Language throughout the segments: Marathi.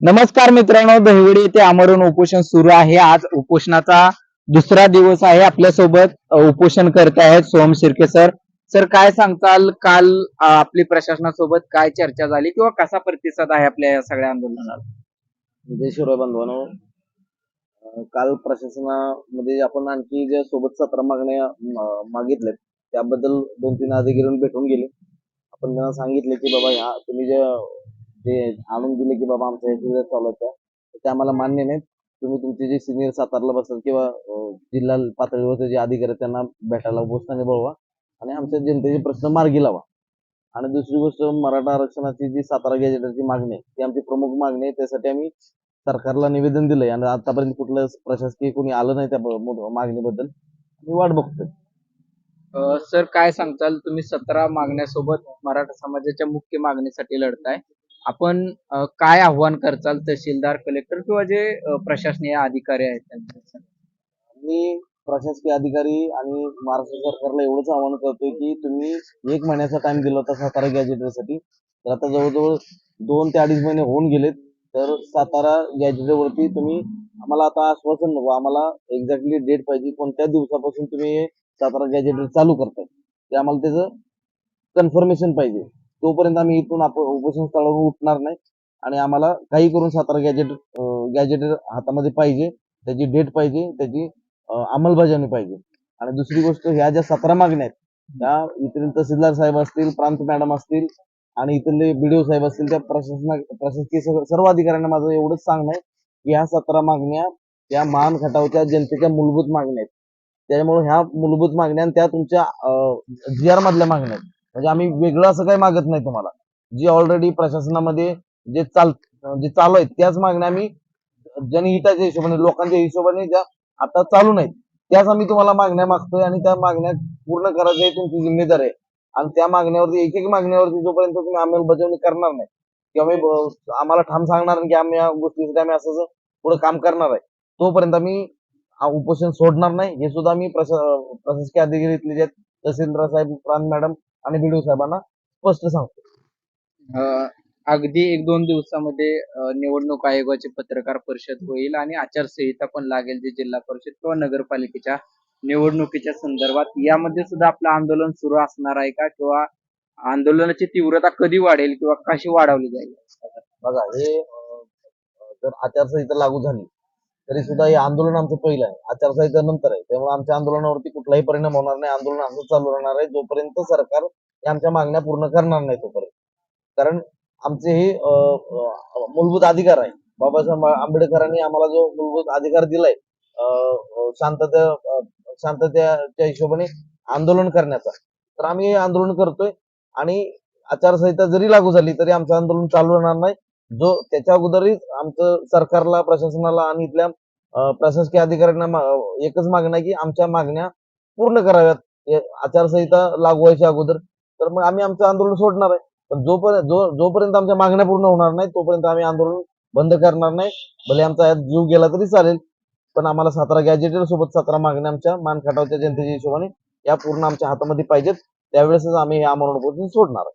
नमस्कार मित्रांनो दहिवडी येथे आमरण उपोषण सुरू आहे. आज उपोषणाचा दुसरा दिवस आहे. आपल्यासोबत उपोषण करत आहेत सोहम शिर्के सर. सर काय सांगताल? काल अ, आपली प्रशासनासोबत काय चर्चा झाली किंवा कसा प्रतिसाद आहे आपल्या या सगळ्या आंदोलनाला जय शिवराय अं, काल प्रशासनामध्ये आपण आणखी ज्या सोबत सतरा मागण्या म- मागितल्यात त्याबद्दल दोन तीन अधिकारी भेटून गेले. आपण त्यांना सांगितले की बाबा ह्या तुम्ही जे जे आणून दिले की बाबा आमच्या ह्याच्या चालू ते आम्हाला मान्य नाहीत. तुम्ही तुमचे जे सिनियर सातारला बसतात किंवा जिल्हा पातळीवरचे जे अधिकारी त्यांना भेटायला उपोषणाने बोलवा आणि आमच्या जनतेचे प्रश्न मार्गी लावा. आणि दुसरी गोष्ट मराठा आरक्षणाची जी सातारा गॅजेटरची मागणी आहे ती आमची प्रमुख मागणी आहे. त्यासाठी आम्ही सरकारला निवेदन दिलंय आणि आतापर्यंत कुठलं प्रशासकीय कोणी आलं नाही त्या मागणीबद्दल. मी वाट बघतोय. सर काय सांगताल? तुम्ही सतरा मागण्यासोबत मराठा समाजाच्या मुख्य मागणीसाठी लढताय. आपण काय आव्हान करताल तहसीलदार कलेक्टर किंवा जे प्रशासनीय अधिकारी आहेत त्यांच्या मी प्रशासकीय अधिकारी आणि महाराष्ट्र सरकारला एवढंच आवाहन करतोय की तुम्ही एक महिन्याचा टाइम दिला होता सातारा गॅजेटरसाठी तर आता जवळजवळ दोन ते अडीच महिने होऊन गेलेत. तर सातारा गॅजेटरवरती तुम्ही आम्हाला आता आश्वासन नको. आम्हाला एक्झॅक्टली डेट पाहिजे. कोणत्या दिवसापासून तुम्ही सातारा गॅजेटर चालू करताय? ते आम्हाला त्याचं कन्फर्मेशन पाहिजे. तोपर्यंत आम्ही इथून उपोषण स्थळावरून उठणार नाही. आणि आम्हाला काही करून सातारा गॅजेट गॅजेट हातामध्ये पाहिजे त्याची डेट पाहिजे त्याची अंमलबजावणी पाहिजे. आणि दुसरी गोष्ट ह्या ज्या सतरा मागण्या आहेत त्या इथले तहसीलदार साहेब असतील प्रांत मॅडम असतील आणि इथले बीडीओ साहेब असतील त्या प्रशासना प्रशासकीय सगळं- सर्व अधिकाऱ्यांना माझं एवढंच सांगणं आहे की ह्या सतरा मागण्या त्या मान खटावच्या जनतेच्या मूलभूत मागण्या आहेत. त्यामुळे ह्या मूलभूत मागण्या आणि त्या तुमच्या जी आर मधल्या मागण्या आहेत. म्हणजे आम्ही वेगळं असं काही मागत नाही तुम्हाला. जी ऑलरेडी प्रशासनामध्ये जे चाल जे चालू आहेत त्याच मागण्या आम्ही जनहिताच्या हिशोबाने लोकांच्या हिशोबाने ज्या आता चालू नाहीत त्याच आम्ही तुम्हाला मागण्या मागतोय आणि त्या मागण्या पूर्ण करायची तुमची जिम्मेदारी आहे. आणि त्या मागण्यावरती एक एक मागण्यावरती जोपर्यंत तुम्ही अंमलबजावणी करणार नाही किंवा आम्हाला ठाम सांगणार नाही की आम्ही या गोष्टीसाठी आम्ही असं पुढे काम करणार आहे तोपर्यंत आम्ही उपोषण सोडणार नाही. हे सुद्धा आम्ही प्रशा प्रशासकीय अधिकारी इथले जे आहेत, तहसीलदार साहेब प्रांत मॅडम आणि बीडीओ साहेबांना स्पष्ट सांगतो. अ, अगदी एक दोन दिवसामध्ये अ, निवडणूक आयोगाची पत्रकार परिषद होईल आणि आचारसंहिता पण लागेल जी जिल्हा परिषद किंवा नगरपालिकेच्या निवडणुकीच्या संदर्भात. यामध्ये सुद्धा आपलं आंदोलन सुरू असणार आहे का? किंवा आंदोलनाची तीव्रता कधी वाढेल? किंवा कशी वाढवली जाईल? बघा हे अं, जर आचारसंहिता लागू झाली तरी सुद्धा हे आंदोलन आमचं पहिलं आहे. आचारसंहिता नंतर आहे. त्यामुळे आमच्या आंदोलनावरती कुठलाही परिणाम होणार नाही. आंदोलन असं चालू राहणार आहे. जोपर्यंत सरकार आमच्या मागण्या पूर्ण करणार नाही तोपर्यंत. कारण आमचे हे मूलभूत अधिकार आहे. बाबासाहेब आंबेडकरांनी आम्हाला जो मूलभूत अधिकार दिलाय शांतते शांतता शांततेच्या हिशोबाने आंदोलन करण्याचा. तर आम्ही हे आंदोलन करतोय आणि आचारसंहिता जरी लागू झाली तरी आमचं आंदोलन चालू राहणार नाही. जो त्याच्या अगोदरही आमचं सरकारला प्रशासनाला आणि इथल्या प्रशासकीय अधिकाऱ्यांना एकच मागणं आहे की आमच्या मागण्या पूर्ण कराव्यात. आचारसंहिता लागू व्हायच्या अगोदर. तर मग आम्ही आमचं आंदोलन सोडणार आहे. पण जोपर्यंत जो जोपर्यंत आमच्या मागण्या पूर्ण होणार नाही तोपर्यंत आम्ही आंदोलन बंद करणार नाही. भले आमचा यात जीव गेला तरी चालेल. पण आम्हाला सातारा गॅजेटर सोबत सतरा मागण्या आमच्या मानखटावच्या जनतेच्या हिशोबाने या पूर्ण आमच्या हातामध्ये पाहिजेत. त्यावेळेसच आम्ही हे आमरण सोडणार आहे.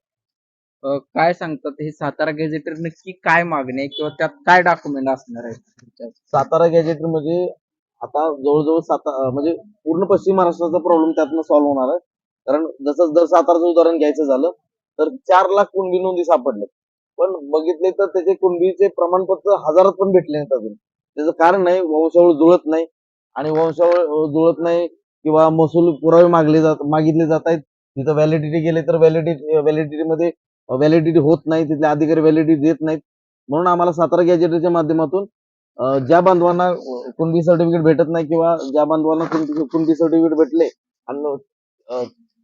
काय सांगतात हे सातारा गॅजेटर नक्की काय मागणी आहे किंवा त्यात काय डॉक्युमेंट असणार आहे सातारा गॅजेटर म्हणजे आता जवळजवळ सातारा म्हणजे पूर्ण पश्चिम महाराष्ट्राचा प्रॉब्लेम त्यातनं सॉल्व्ह होणार आहे. कारण जसं जर साताराचं उदाहरण घ्यायचं झालं तर चार लाख कुणबी नोंदी सापडले पण बघितले तर त्याचे कुणबीचे प्रमाणपत्र हजारात पण भेटले नाहीत अजून. त्याचं कारण नाही वंशावळ जुळत नाही आणि वंशावळ जुळत नाही किंवा महसूल पुरावे मागले जात मागितले जात आहेत. तिथं व्हॅलिडिटी गेले तर व्हॅलिडिटी व्हॅलिडिटी मध्ये व्हॅलिडिटी होत नाही तिथले अधिकारी व्हॅलिडिटी देत नाहीत. म्हणून आम्हाला सातारा गॅजेटच्या माध्यमातून ज्या बांधवांना कुणबी सर्टिफिकेट भेटत नाही किंवा ज्या बांधवांना कुणबी सर्टिफिकेट भेटले आणि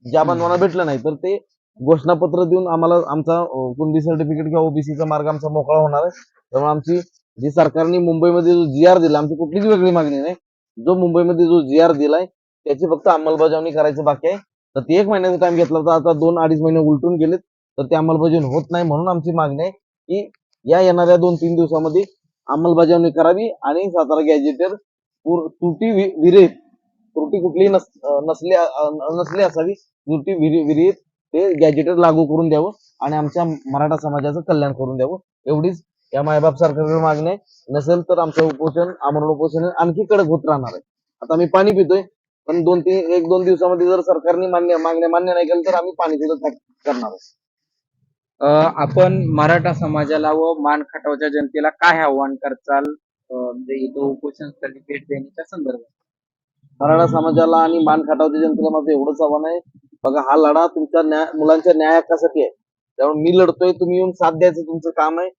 ज्या बांधवांना भेटलं नाही तर ते घोषणापत्र देऊन आम्हाला आमचा कुणबी सर्टिफिकेट किंवा ओबीसीचा मार्ग आमचा मोकळा होणार आहे. त्यामुळे आमची जी सरकारने मुंबईमध्ये जो जी आर दिला आमची कुठलीच वेगळी मागणी नाही. जो मुंबईमध्ये जो जी आर दिलाय त्याची फक्त अंमलबजावणी करायचं बाकी आहे. तर ते एक महिन्याचा टाइम घेतला होता आता दोन अडीच महिने उलटून गेलेत. तर ते अंमलबजावणी होत नाही म्हणून आमची मागणी आहे की या येणाऱ्या दोन तीन दिवसामध्ये अंमलबजावणी करावी आणि सातारा गॅजेटर त्रुटी विरहित त्रुटी कुठलीही नस नसली नसली असावी त्रुटी विरहित ते गॅजेटर लागू करून द्यावं आणि आमच्या मराठा समाजाचं कल्याण करून द्यावं. एवढीच या मायबाप सरकारकडे मागणी आहे. नसेल तर आमचं उपोषण आमरण उपोषण आणखी कडक होत राहणार आहे. आता आम्ही पाणी पितोय पण दोन तीन एक दोन दिवसामध्ये जर सरकारने मान्य मागण्या मान्य नाही केलं तर आम्ही पाणी सुद्धा करणार आहोत आपण मराठा समाजाला व मान खटावच्या जनतेला काय आव्हान करचाल म्हणजे इथं भेट देण्याच्या संदर्भात. मराठा समाजाला आणि मान खटावच्या जनतेला माझं एवढंच आव्हान आहे. बघा हा लढा तुमच्या न्याय मुलांच्या न्याय आहे. त्यामुळे मी लढतोय तुम्ही येऊन साथ द्यायचं तुमचं काम आहे.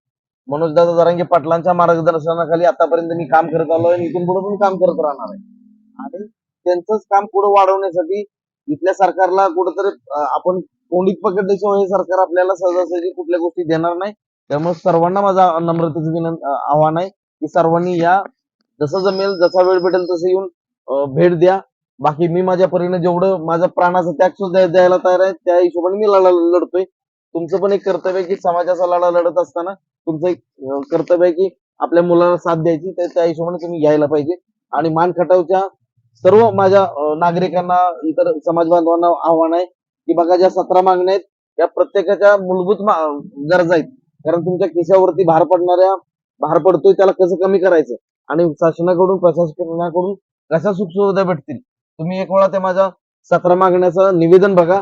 मनोजदादा जरांगे पाटलांच्या मार्गदर्शनाखाली आतापर्यंत मी काम करत आलोय आणि इथून पुढे पण काम करत राहणार आहे. आणि त्यांचंच काम पुढे वाढवण्यासाठी इथल्या सरकारला कुठेतरी आपण कोंडीत पकडल्याशिवाय हे सरकार आपल्याला सहजासहजी कुठल्या गोष्टी देणार नाही. त्यामुळे सर्वांना माझा नम्रतेचं विनंती आव्हान आहे की सर्वांनी या जसं जमेल जसा वेळ भेटेल तसं येऊन भेट द्या. बाकी मी माझ्या परीने जेवढं माझ्या प्राणाचा त्याग सुद्धा द्यायला तयार आहे. त्या हिशोबाने मी लढा लढतोय. तुमचं पण एक कर्तव्य आहे की समाजाचा लढा लढत असताना तुमचं एक कर्तव्य आहे की आपल्या मुलाला साथ द्यायची. तर त्या हिशोबाने तुम्ही घ्यायला पाहिजे. आणि मान खटावच्या सर्व माझ्या नागरिकांना इतर समाज बांधवांना आव्हान आहे की बघा ज्या सतरा मागण्या आहेत त्या प्रत्येकाच्या मूलभूत गरजा आहेत. कारण तुमच्या खिशावरती भार पडणाऱ्या भार पडतोय त्याला कसं कमी करायचं? आणि शासनाकडून प्रशासनाकडून कशा सुखसुविधा भेटतील? तुम्ही एक वेळा ते माझ्या सतरा मागण्याचं निवेदन बघा.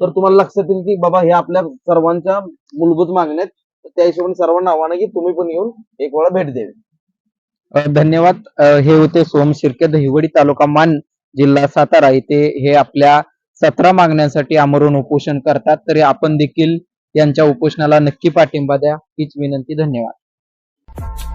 तर तुम्हाला लक्षात येईल की बाबा हे आपल्या सर्वांच्या मूलभूत मागण्या आहेत. त्या हिशोबाने सर्वांना आव्हान की तुम्ही पण येऊन एक वेळा भेट द्यावी. धन्यवाद. हे होते सोम शिर्के दहिवडी तालुका मान जिल्हा सातारा. इथे हे आपल्या सतरा मागण्यांसाठी आमरून उपोषण करतात तरी आपण देखील यांच्या उपोषणाला नक्की पाठिंबा द्या. हीच विनंती धन्यवाद.